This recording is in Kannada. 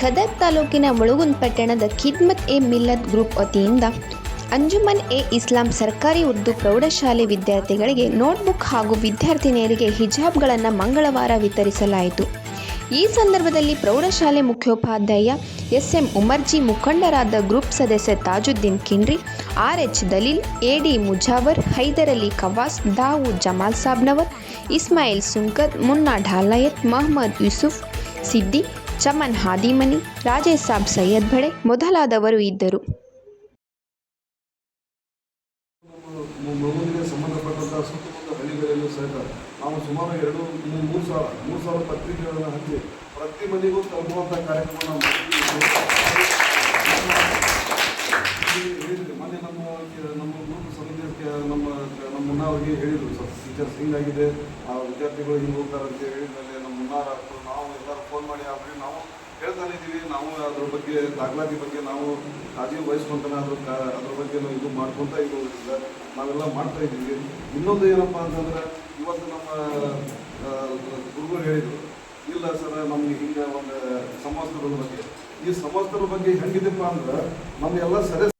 ಗದಗ ತಾಲೂಕಿನ ಮುಳುಗುಂದ್ ಪಟ್ಟಣದ ಖಿದ್ಮತ್ ಎ ಮಿಲ್ಲತ್ ಗ್ರೂಪ್ ವತಿಯಿಂದ ಅಂಜುಮನ್ ಎ ಇಸ್ಲಾಂ ಸರ್ಕಾರಿ ಉರ್ದು ಪ್ರೌಢಶಾಲೆ ವಿದ್ಯಾರ್ಥಿಗಳಿಗೆ ನೋಟ್ಬುಕ್ ಹಾಗೂ ವಿದ್ಯಾರ್ಥಿನಿಯರಿಗೆ ಹಿಜಾಬ್ಗಳನ್ನು ಮಂಗಳವಾರ ವಿತರಿಸಲಾಯಿತು. ಈ ಸಂದರ್ಭದಲ್ಲಿ ಪ್ರೌಢಶಾಲೆ ಮುಖ್ಯೋಪಾಧ್ಯಾಯ ಎಸ್ ಎಂ ಉಮರ್ಜಿ ಮುಖಂಡರಾದ ಗ್ರೂಪ್ ಸದಸ್ಯ Tajuddin Kinri R H Dalil, AD Mujawar, Haider Ali Khawas Dawood Jamal Sabnavar, Ismail Sunkar, Munna Dhalayat Mohammad Yusuf, ಸಿದ್ದಿ ಚಮನ್ ಹಾದಿಮನಿ ರಾಜೇಶ್ ಸಾಬ್ ಸೈಯದ್ ಭಡೆ ಮೊದಲಾದವರು ಇದ್ದರು. ಮಗುವಿಗೆ ಸಂಬಂಧಪಟ್ಟಂಥ ಸುತ್ತಮುತ್ತ ಹಳ್ಳಿಗಳಲ್ಲೂ ಸಹಿತ ನಾವು ಸುಮಾರು ಎರಡು, ಮೂರು ಸಾವಿರ ಮೂರು ಸಾವಿರ ಪತ್ರಿಕೆಗಳನ್ನು ಹಂಚಿ ಪ್ರತಿ ಮನೆಗೂ ತಲುಪುವಂಥ ಕಾರ್ಯಕ್ರಮ ಹೇಳಿದ್ರು ಮೊನ್ನೆ ನಮ್ಮ ನಮ್ಮ ಗ್ರೂಪ್ ಸಮಿತಿ ನಮ್ಮ ನಮ್ಮ ಮುನ್ನಾ ಅವರಿಗೆ ಹೇಳಿದ್ರು, ಸರ್ ಟೀಚರ್ಸ್ ಹಿಂಗಾಗಿದೆ, ಆ ವಿದ್ಯಾರ್ಥಿಗಳು ಹಿಂಗೆ ಹೋಗ್ತಾರೆ ಅಂತ ಹೇಳಿದ್ಮೇಲೆ ನಮ್ಮ ಮುನ್ನಾರ ನಾವು ಎಲ್ಲರೂ ಫೋನ್ ಮಾಡಿ ಅವ್ರಿಗೆ ನಾವು ಹೇಳ್ತಾನೆ ಇದ್ದೀವಿ. ನಾವು ಅದ್ರ ಬಗ್ಗೆ, ದಾಖಲಾತಿ ಬಗ್ಗೆ ನಾವು ಕಾಳಜಿ ವಹಿಸ್ಕೊಂತಾನೆ ಅದ್ರ ಅದ್ರ ಬಗ್ಗೆ ಇದು ಮಾಡ್ಕೊತಾ ಇರೋದ್ರಿಂದ ನಾವೆಲ್ಲ ಮಾಡ್ತಾ ಇದ್ದೀವಿ. ಇನ್ನೊಂದು ಏನಪ್ಪ ಅಂತಂದ್ರೆ, ಇವತ್ತು ನಮ್ಮ ಗುರುಗಳು ಹೇಳಿದರು, ಇಲ್ಲ ಸರ್, ನಮ್ಗೆ ಹಿಂಗೆ ಒಂದು ಸಮವಸ್ತ್ರದ ಬಗ್ಗೆ. ಈ ಸಮವಸ್ತ್ರದ ಬಗ್ಗೆ ಹೆಂಗಿದೆಪ್ಪ ಅಂದ್ರೆ, ನಮ್ಮ ಎಲ್ಲ